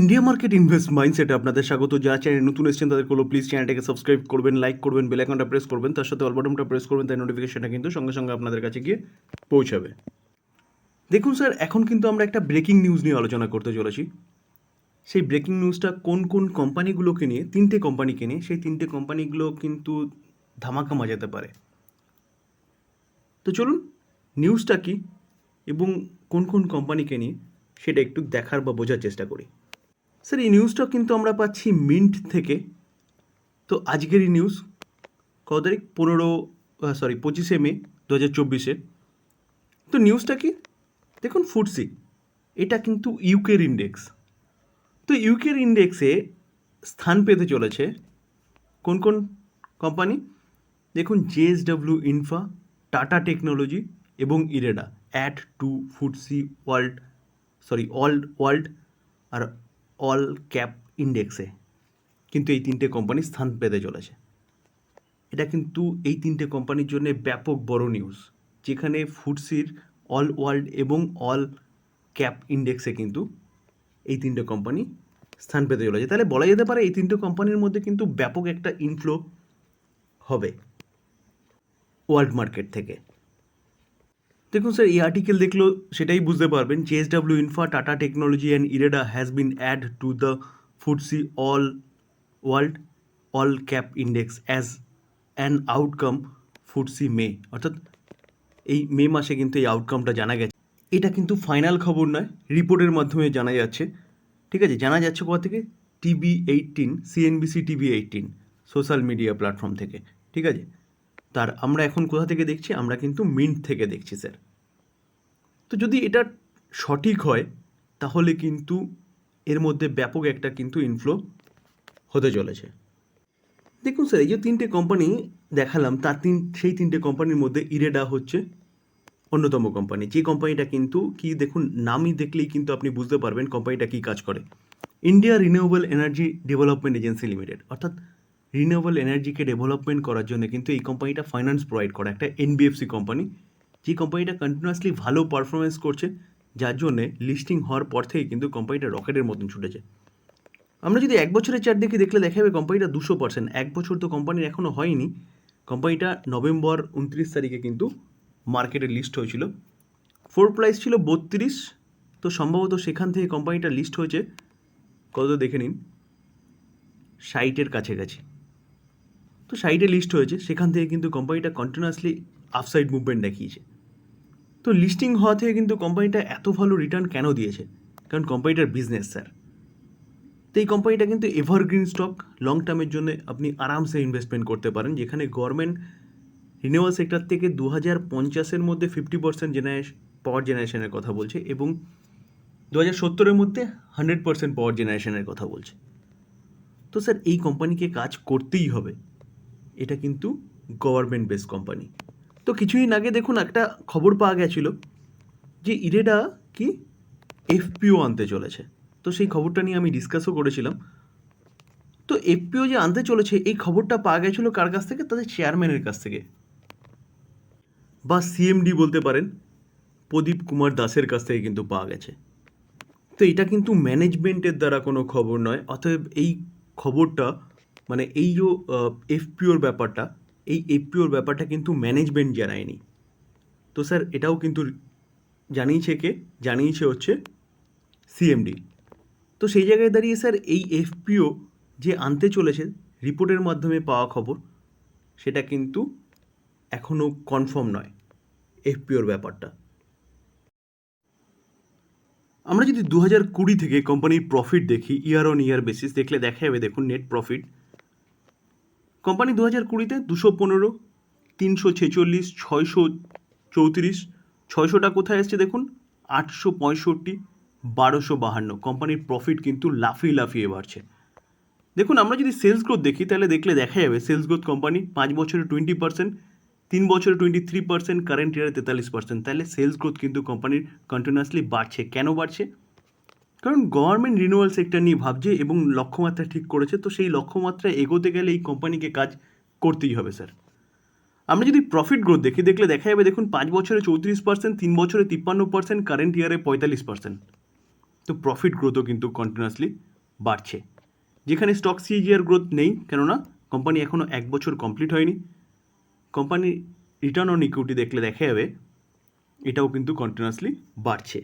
India market invest মাইন্ডসেটে আপনাদের স্বাগত যারা চ্যানেল নতুন এসেছেন তাদের কোনো প্লিজ চ্যানেলটাকে সাবস্ক্রাইব করবেন লাইক করবেন বেল আইকনটা প্রেস করবেন। তার সাথে অল বাটনটা প্রেস করবেন, তাই নোটিফিকেশনটা কিন্তু সঙ্গে সঙ্গে আপনাদের কাছে গিয়ে পৌঁছাবে। দেখুন স্যার এখন কিন্তু আমরা একটা ব্রেকিং নিউজ নিয়ে আলোচনা করতে চলেছি। সেই ব্রেকিং নিউজটা কোন কোন কোম্পানিগুলোকে নিয়ে, তিনটে কোম্পানিকে নিয়ে, সেই তিনটে কোম্পানিগুলো কিন্তু ধামাকা মাজাতে পারে। তো চলুন নিউজটা কি এবং কোন কোন কোম্পানিকে নিয়ে, সেটা একটু দেখার বা বোঝার চেষ্টা করি। স্যার এই নিউজটা কিন্তু আমরা পাচ্ছি মিন্ট থেকে। তো আজকের এই নিউজ কত তারিখ? পনেরো সরি পঁচিশে মে দু হাজার চব্বিশে। তো নিউজটা কি? দেখুন ফুডসি এটা কিন্তু ইউকের ইন্ডেক্স তো ইউকের ইন্ডেক্সে স্থান পেতে চলেছে কোন কোন কোম্পানি দেখুন জেএসডব্লিউ ইনফা টাটা টেকনোলজি এবং IREDA add to FTSE world sorry world world R all cap ইন্ডেক্সে কিন্তু এই তিনটে কোম্পানি স্থান পেতে চলেছে। এটা কিন্তু এই তিনটে কোম্পানির জন্য ব্যাপক বড় নিউজ যেখানে ফুডসির অল ওয়ার্ল্ড এবং অল ক্যাপ ইন্ডেক্সে কিন্তু এই তিনটে কোম্পানি স্থান পেতে চলেছে। তাহলে বলা যেতে পারে এই তিনটে কোম্পানির মধ্যে কিন্তু ব্যাপক একটা ইনফ্লো হবে ওয়ার্ল্ড মার্কেট থেকে। দেখুন স্যার, এই আর্টিকেল দেখলেও সেটাই বুঝতে পারবেন। JSW Infra Tata technology and IREDA has been add to the FTSE all world all cap index as an outcome FTSE may অর্থাৎ এই মে মাসে কিন্তু এই আউটকামটা জানা গেছে। এটা কিন্তু ফাইনাল খবর নয় রিপোর্টের মাধ্যমে জানা যাচ্ছে। ঠিক আছে, জানা যাচ্ছে কোথা থেকে? TV eighteen CNBC TV eighteen social media platform থেকে। ঠিক আছে তার আমরা এখন কোথা থেকে দেখছি? আমরা কিন্তু মিন্ট থেকে দেখছি, স্যার। তো যদি এটা সঠিক হয়, তাহলে কিন্তু এর মধ্যে ব্যাপক একটা কিন্তু ইনফ্লো হতে চলেছে। দেখুন, স্যার, এই যে তিনটে কোম্পানি দেখালাম, তার তিন, সেই তিনটে কোম্পানির মধ্যে ইরেডা হচ্ছে অন্যতম কোম্পানি যে কোম্পানিটা কিন্তু কি, দেখুন, নামই দেখলেই কিন্তু আপনি বুঝতে পারবেন কোম্পানিটা কী কাজ করে। India renewable energy development agency limited অর্থাৎ রিনিউয়েবল এনার্জিকে ডেভেলপমেন্ট করার জন্য কিন্তু এই কোম্পানিটা ফাইন্যান্স প্রোভাইড করে, একটা এনবিএফসি কোম্পানি যে কোম্পানিটা কন্টিনিউয়াসলি ভালো পারফরমেন্স করছে, যার জন্যে লিস্টিং হওয়ার পর থেকে কিন্তু কোম্পানিটা রকেটের মতন ছুটেছে। আমরা যদি এক বছরের চার দেখে দেখলে দেখা যাবে কোম্পানিটা দুশো পার্সেন্ট এক বছর তো কোম্পানির এখনও হয়নি। কোম্পানিটা নভেম্বর উনত্রিশ তারিখে কিন্তু মার্কেটে লিস্ট হয়েছিল। ফোর প্রাইস ছিল বত্রিশ। তো সম্ভবত সেখান থেকে কোম্পানিটা লিস্ট হয়েছে। কত দেখে নিন? সাইটের কাছাকাছি। তো সাইডে লিস্ট হয়েছে, সেখান থেকে কিন্তু কোম্পানিটা কন্টিনিউয়াসলি আফসাইড মুভমেন্ট দেখিয়েছে। তো লিস্টিং হওয়া থেকে কিন্তু কোম্পানিটা এত ভালো রিটার্ন কেন দিয়েছে? কারণ কোম্পানিটার বিজনেস স্যার তো এই কোম্পানিটা কিন্তু এভারগ্রিন স্টক লং টার্মের জন্য আপনি আরামসে ইনভেস্টমেন্ট করতে পারেন, যেখানে গভর্নমেন্ট রিনিউয়াল সেক্টর থেকে দু হাজার পঞ্চাশের মধ্যে ফিফটি পার্সেন্ট জেনারেশ পাওয়ার জেনারেশনের কথা বলছে এবং দু হাজার সত্তরের মধ্যে হান্ড্রেড পার্সেন্ট পাওয়ার জেনারেশনের কথা বলছে। তো স্যার এই কোম্পানিকে কাজ করতেই হবে। এটা কিন্তু গভর্নমেন্ট বেস কোম্পানি তো কিছুদিন আগে দেখুন একটা খবর পাওয়া গেছিল যে ইরেডা কি এফপিও আনতে চলেছে। তো সেই খবরটা নিয়ে আমি ডিসকাসও করেছিলাম। তো এফপিও যে আনতে চলেছে, এই খবরটা পাওয়া গেছিল কার কাছ থেকে? তাদের চেয়ারম্যানের কাছ থেকে। বা সিএমডি বলতে পারেন, প্রদীপ কুমার দাসের কাছ থেকে কিন্তু পাওয়া গেছে। তো এটা কিন্তু ম্যানেজমেন্টের দ্বারা কোনো খবর নয়, অতএব এই খবরটা মানে এই যে এফপিওর ব্যাপারটা, এই এফপিওর ব্যাপারটা কিন্তু ম্যানেজমেন্ট জানায়নি। তো স্যার এটাও কিন্তু জানিয়েছে কে? জানিয়েছে হচ্ছে সিএমডি তো সেই জায়গায় দাঁড়িয়ে স্যার এই এফপিও যে আনতে চলেছে, রিপোর্টের মাধ্যমে পাওয়া খবর, সেটা কিন্তু এখনও কনফার্ম নয় এফপিওর ব্যাপারটা। আমরা যদি দু হাজার কুড়ি থেকে কোম্পানির প্রফিট দেখি ইয়ার অন ইয়ার বেসিস দেখলে দেখা যাবে দেখুন নেট প্রফিট কোম্পানি দু হাজার কুড়িতে দুশো পনেরো, তিনশো ছেচল্লিশ, ছয়শো চৌত্রিশ, ছয়শোটা কোথায় এসছে দেখুন? আটশো পঁয়ষট্টি, বারোশো বাহান্ন। কোম্পানির প্রফিট কিন্তু লাফিয়ে লাফিয়ে বাড়ছে। দেখুন, আমরা যদি সেলস গ্রোথ দেখি, তাহলে দেখলে দেখা যাবে সেলস গ্রোথ কোম্পানি পাঁচ বছরে টোয়েন্টি পার্সেন্ট তিন বছরে টোয়েন্টি থ্রি পার্সেন্ট কারেন্ট ইয়ারে তেতাল্লিশ পার্সেন্ট তাহলে সেলস গ্রোথ কিন্তু কোম্পানির কন্টিনিউয়াসলি বাড়ছে। কেন বাড়ছে? কারণ গভর্নমেন্ট রিনিউয়াল সেক্টর নিয়ে ভাবছে এবং লক্ষ্যমাত্রা ঠিক করেছে, তো সেই লক্ষ্যমাত্রা এগোতে গেলে এই কোম্পানিকে কাজ করতেই হবে স্যার আমরা যদি প্রফিট গ্রোথ দেখি, দেখলে দেখা যাবে, দেখুন, পাঁচ বছরে চৌত্রিশ পার্সেন্ট তিন বছরে তিপ্পান্ন পার্সেন্ট কারেন্ট ইয়ারে পঁয়তাল্লিশ পার্সেন্ট তো প্রফিট গ্রোথও কিন্তু কন্টিনিউয়াসলি বাড়ছে। যেখানে স্টক সিজিআর গ্রোথ নেই, কেননা কোম্পানি এখনও এক বছর কমপ্লিট হয়নি। কোম্পানির রিটার্ন অন ইকুইটি দেখলে দেখা যাবে, এটাও কিন্তু কন্টিনিউয়াসলি বাড়ছে।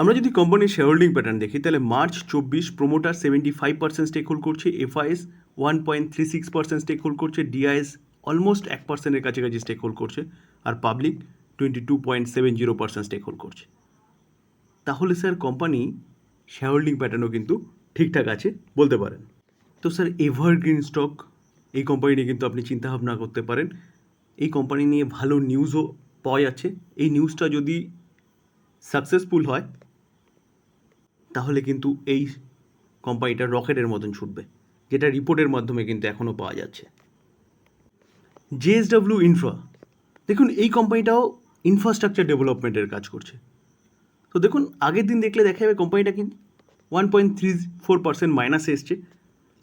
আমরা যদি কোম্পানির শেয়ার হোল্ডিং প্যাটার্ন দেখি, তাহলে মার্চ চব্বিশ promoter seventy five percent stake hold করছে FIIs one point three six percent stake hold করছে ডিআইএস অলমোস্ট এক পার্সেন্টের কাছাকাছি স্টেক হোল্ড করছে, আর public twenty two point seven zero percent stake hold করছে। তাহলে স্যার কোম্পানি শেয়ার হোল্ডিং প্যাটার্নও কিন্তু ঠিকঠাক আছে বলতে পারেন। তো স্যার এভারগ্রিন স্টক এই কোম্পানি নিয়ে কিন্তু আপনি চিন্তাভাবনা করতে পারেন। এই কোম্পানি নিয়ে ভালো নিউজও পাওয়া যাচ্ছে। এই নিউজটা যদি সাকসেসফুল হয় তাহলে কিন্তু এই কোম্পানিটা রকেটের মতন ছুটবে, যেটা রিপোর্টের মাধ্যমে কিন্তু এখনও পাওয়া যাচ্ছে। জেএসডব্লিউ ইনফ্রা দেখুন, এই কোম্পানিটাও ইনফ্রাস্ট্রাকচার ডেভেলপমেন্টের কাজ করছে। তো দেখুন, আগের দিন দেখলে দেখা যাবে কোম্পানিটা কিন্তু one point three four percent মাইনাসে এসছে।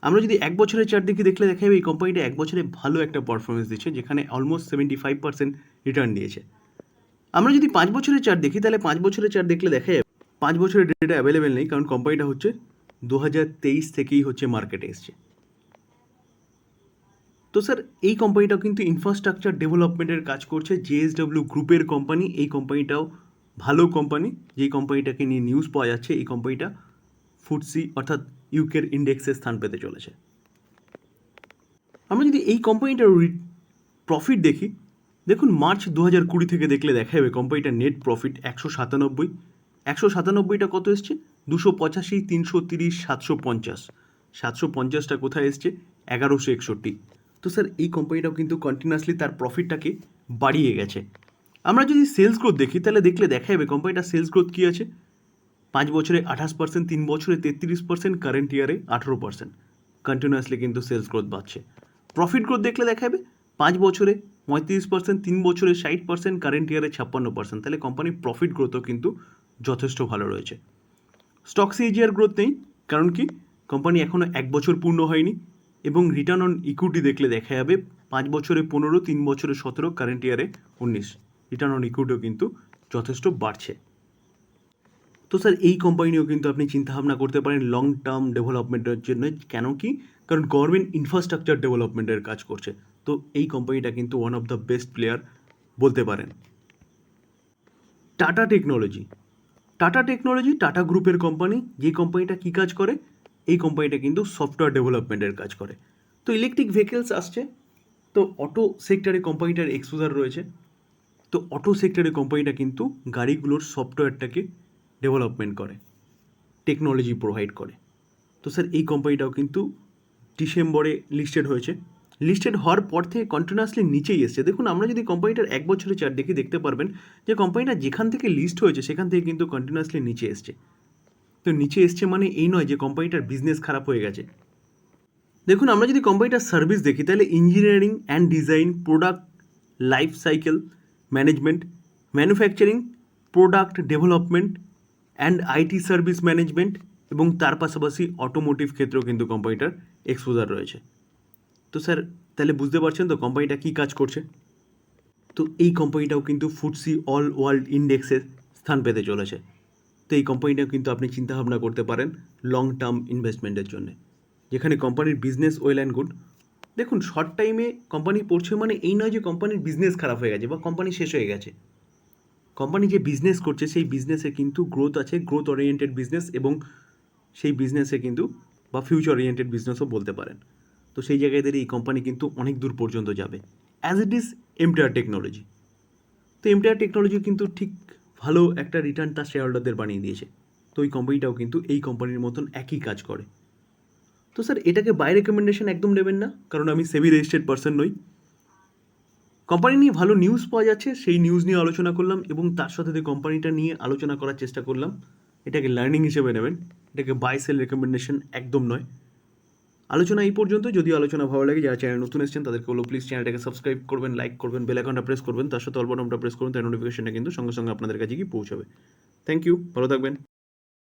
আমরা যদি এক বছরের চার দিকে দেখলে দেখা যাবে এই কোম্পানিটা এক বছরে ভালো একটা পারফরমেন্স দিচ্ছে, যেখানে almost seventy five percent return দিয়েছে। আমরা যদি পাঁচ বছরের চার দেখি, তাহলে পাঁচ বছরের চার দেখলে দেখা যাবে পাঁচ বছরের ডেটা অ্যাভেলেবেল নেই, কারণ কোম্পানিটা হচ্ছে দু তেইশ থেকেই হচ্ছে মার্কেটে এসছে। তো স্যার এই কোম্পানিটাও কিন্তু ইনফ্রাস্ট্রাকচার ডেভেলপমেন্টের কাজ করছে জেএসডব্লিউ গ্রুপের কোম্পানি এই কোম্পানিটাও ভালো কোম্পানি যেই কোম্পানিটাকে নিয়ে নিউজ পাওয়া যাচ্ছে, এই কোম্পানিটা ফুডসি অর্থাৎ ইউকের ইন্ডেক্সে স্থান পেতে চলেছে। আমরা যদি এই কোম্পানিটার প্রফিট দেখি, দেখুন মার্চ দু হাজার কুড়ি থেকে দেখলে দেখা যাবে কোম্পানিটার নেট প্রফিট একশো সাতানব্বই একশো সাতানব্বইটা কত এসছে? দুশো পঁচাশি, তিনশো তিরিশ, সাতশো পঞ্চাশ। সাতশো পঞ্চাশটা কোথায় এসছে? এগারোশো একষট্টি। তো স্যার, এই কোম্পানিটাও কিন্তু কন্টিনিউয়াসলি তার প্রফিটটাকে বাড়িয়ে গেছে। আমরা যদি সেলস গ্রোথ দেখি, তাহলে দেখলে দেখা যাবে কোম্পানিটার সেলস গ্রোথ কী আছে? পাঁচ বছরে আঠাশ পার্সেন্ট তিন বছরে তেত্রিশ পার্সেন্ট কারেন্ট ইয়ারে আঠেরো পার্সেন্ট কন্টিনিউয়াসলি কিন্তু সেলস গ্রোথ বাড়ছে। প্রফিট গ্রোথ দেখলে দেখা যাবে পাঁচ বছরে পঁয়ত্রিশ পার্সেন্ট তিন বছরে ষাট পার্সেন্ট কারেন্ট ইয়ারে ছাপ্পান্ন পার্সেন্ট তাহলে কোম্পানির প্রফিট গ্রোথও কিন্তু যথেষ্ট ভালো রয়েছে। স্টক সিজিআর গ্রোথ নেই, কারণ কি? কোম্পানি এখনও এক বছর পূর্ণ হয়নি এবং রিটার্ন অন ইকুইটি দেখলে দেখা যাবে পাঁচ বছরে পনেরো, তিন বছরে সতেরো কারেন্ট ইয়ারে উনিশ। রিটার্ন অন ইকুইটিও কিন্তু যথেষ্ট বাড়ছে। তো স্যার এই কোম্পানিও কিন্তু আপনি চিন্তাভাবনা করতে পারেন লং টার্ম ডেভেলপমেন্টের জন্য। কেন কি? কারণ গভর্নমেন্ট ইনফ্রাস্ট্রাকচার ডেভেলপমেন্টের কাজ করছে। তো এই কোম্পানিটা কিন্তু one of the best player বলতে পারেন। টাটা টেকনোলজি টাটা টেকনোলজি টাটা গ্রুপের কোম্পানি যে কোম্পানিটা কী কাজ করে? এই কোম্পানিটা কিন্তু সফটওয়্যার ডেভেলপমেন্টের কাজ করে। তো ইলেকট্রিক ভেহিকেলস আসছে, তো অটো সেক্টরে কোম্পানিটার এক্সপোজার রয়েছে। তো অটো সেক্টরে কোম্পানিটা কিন্তু গাড়িগুলোর সফটওয়্যারটাকে ডেভেলপমেন্ট করে টেকনোলজি প্রোভাইড করে। তো স্যার এই কোম্পানিটাও কিন্তু ডিসেম্বরে লিস্টেড হয়েছে। লিস্টেড হওয়ার পর থেকে কন্টিনিউয়াসলি নিচেই এসছে। দেখুন, আমরা যদি কোম্পানিটার এক বছরের চার দেখি, দেখতে পারবেন যে কোম্পানিটা যেখান থেকে লিস্ট হয়েছে, সেখান থেকে কিন্তু কন্টিনিউয়াসলি নিচে এসছে। তো নিচে এসছে মানে এই নয় যে কোম্পানিটার বিজনেস খারাপ হয়ে গেছে। দেখুন, আমরা যদি কোম্পানিটার সার্ভিস দেখি, তাহলে engineering and design product life cycle management manufacturing product development and IT service management এবং তার পাশাপাশি অটোমোটিভ ক্ষেত্রেও কিন্তু কোম্পানিটার এক্সপোজার রয়েছে। তো স্যার, তাহলে বুঝতে পারছেন তো কোম্পানিটা কী কাজ করছে? তো এই কোম্পানিটাও কিন্তু ফুডসি অল ওয়ার্ল্ড ইন্ডেক্সে স্থান পেতে চলেছে। তো এই কোম্পানিটাও কিন্তু আপনি চিন্তাভাবনা করতে পারেন লং টার্ম ইনভেস্টমেন্টের জন্য। যেখানে কোম্পানির বিজনেস ওয়েল অ্যান্ড গুড দেখুন শর্ট টাইমে কোম্পানি পড়ছে মানে এই নয় যে কোম্পানির বিজনেস খারাপ হয়ে গেছে বা কোম্পানি শেষ হয়ে গেছে। কোম্পানি যে বিজনেস করছে, সেই বিজনেসে কিন্তু গ্রোথ আছে গ্রোথ ওরিয়েন্টেড বিজনেস এবং সেই বিজনেসে কিন্তু বা ফিউচার ওরিয়েন্টেড বিজনেসও বলতে পারেন। তো সেই জায়গায় দাঁড়িয়ে এই কোম্পানি কিন্তু অনেক দূর পর্যন্ত যাবে। As it is MTR technology তো এমটিআর টেকনোলজি কিন্তু ঠিক ভালো একটা রিটার্ন তার শেয়ার হোল্ডারদের বানিয়ে দিয়েছে। তো ওই কোম্পানিটাও কিন্তু এই কোম্পানির মতন একই কাজ করে। তো স্যার এটাকে বাই রেকমেন্ডেশন একদম নেবেন না, কারণ আমি সেভি রেজিস্টার্ড পার্সন নই। কোম্পানি নিয়ে ভালো নিউজ পাওয়া যাচ্ছে, সেই নিউজ নিয়ে আলোচনা করলাম এবং তার সাথে যে কোম্পানিটা নিয়ে আলোচনা করার চেষ্টা করলাম, এটাকে লার্নিং হিসেবে নেবেন। এটাকে বাই সেল রেকমেন্ডেশন একদম নয়। আলোচনা এই পর্যন্ত যদি আলোচনা ভালো লাগে, যারা চ্যানেল নতুন এসেছেন, তাদেরকে বলো প্লিজ চ্যানেলটাকে সাবস্ক্রাইব করবেন লাইক করবেন বেল আইকনটা প্রেস করবেন, তার সাথে অল বাটনটা প্রেস করবেন তার নোটিফিকেশনটা কিন্তু সঙ্গে সঙ্গে আপনাদের কাছে গিয়ে পৌঁছাবে। থ্যাংক ইউ ভালো থাকবেন।